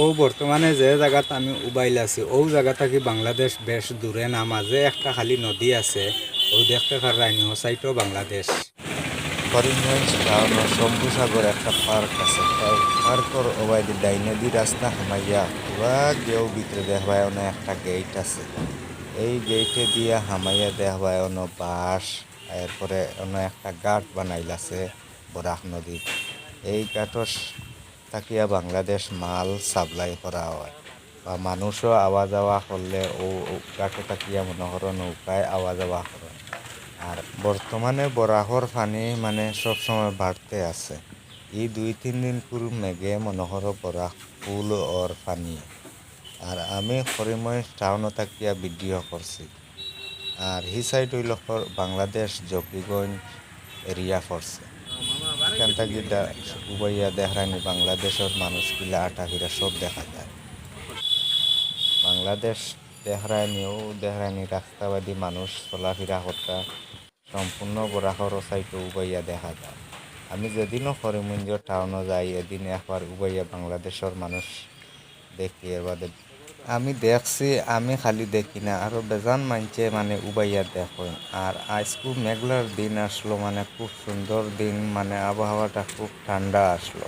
ও বর্তমানে যে জায়গাতে আমি উবাইল আছি ও জায়গা থেকে বাংলাদেশ বেশ দূরে না মাঝে একটা খালি নদী আছে ও দেখতে পারাইনি ও সাইটও বাংলাদেশ। করিমগঞ্জ টাউনের শম্ভুসাগর একটা পার্ক আছে পার্কর ওবাইদি ডাইনেদি রাস্তা হামাইয়া পুরা গেও ভিতরে দেখবায় একটা গেট আছে। এই গেটে দিয়া হামাইয়া দেখবায় অন বাঁশ, এরপরে অন্য একটা গাট বানাইল আছে বরাক নদীর এই গাটর তাকিয়া বাংলাদেশ মাল সাপ্লাই করা হয়। বা মানুষও আওয়া যাওয়া করলে ও গাটে তাকিয়া মনে করো নৌকায় আওয়া যাওয়া করে আর বর্তমানে বরাহর পানি মানে সবসময় বাড়তে আছে। এই দুই, তিন দিন পুর মেঘে মনোহর বরাহ ফুল ওর পানি আর আমি হরিময় টাউনত থাকিয়া ভিডিও করছি আর হি সাইড হইল বাংলাদেশ জকিগঞ্জ এরিয়া পড়ছে এখান থেকে উবাইয়া দেখায়নি বাংলাদেশের মানুষগুলা আটাভিরা সব দেখা যায়। বাংলাদেশ দেহরানিও দেহরানি রাস্তাবাদী মানুষ চলাফেরা করতা সম্পূর্ণ বরাহর সাইটে উবাইয়া দেখা যায়। আমি যেদিনও করিমগঞ্জ টাউনও যাই, এদিন একবার উবাইয়া বাংলাদেশের মানুষ দেখি, এর বাদে আমি দেখছি, আমি খালি দেখি না। আরও বেজান মানছে মানে উবাইয়া দেখেন আর আজকু মেঘলার দিন আসলো মানে খুব সুন্দর দিন মানে আবহাওয়াটা খুব ঠান্ডা আসলো।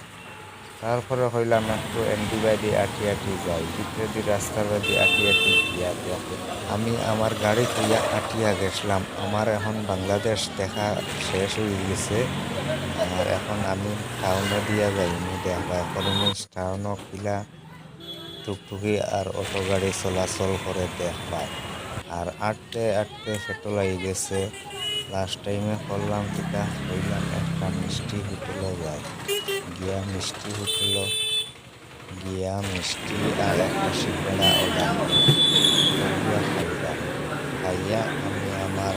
তারপরে হইলাম একটু বাইদি আটি আটি যাই। ভিতরেদি রাস্তার বাদি আটি আটি গিয়া দেখে। আমি আমার গাড়ি তুইয়া আটিয়া গেছিলাম। আমার এখন বাংলাদেশ দেখা শেষ হয়ে গেছে। আর এখন আমি টাউনে দিয়া যাইনি দেখা। করিমগঞ্জ টাউনও কিলা টুকটুকি আর অটো গাড়ি চলাচল করে দেখবাই আর আটতে আটতে ফেটো লাগি গেছে। লাস্ট টাইমে করলাম যেটা হইলাম একটা মিষ্টি হোটেলে যাই গিয়া মিষ্টি হোটেল, গিয়া মিষ্টি আর একটা করিয়া খাইলাম খাইয়া আমি আমার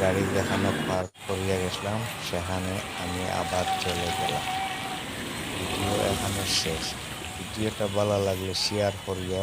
গাড়ি যেখানে পার্ক করিয়া গেছিলাম, সেখানে আমি আবার চলে গেলাম। এখানে শেষ। ভিডিওটা ভালো লাগলে শেয়ার করিয়া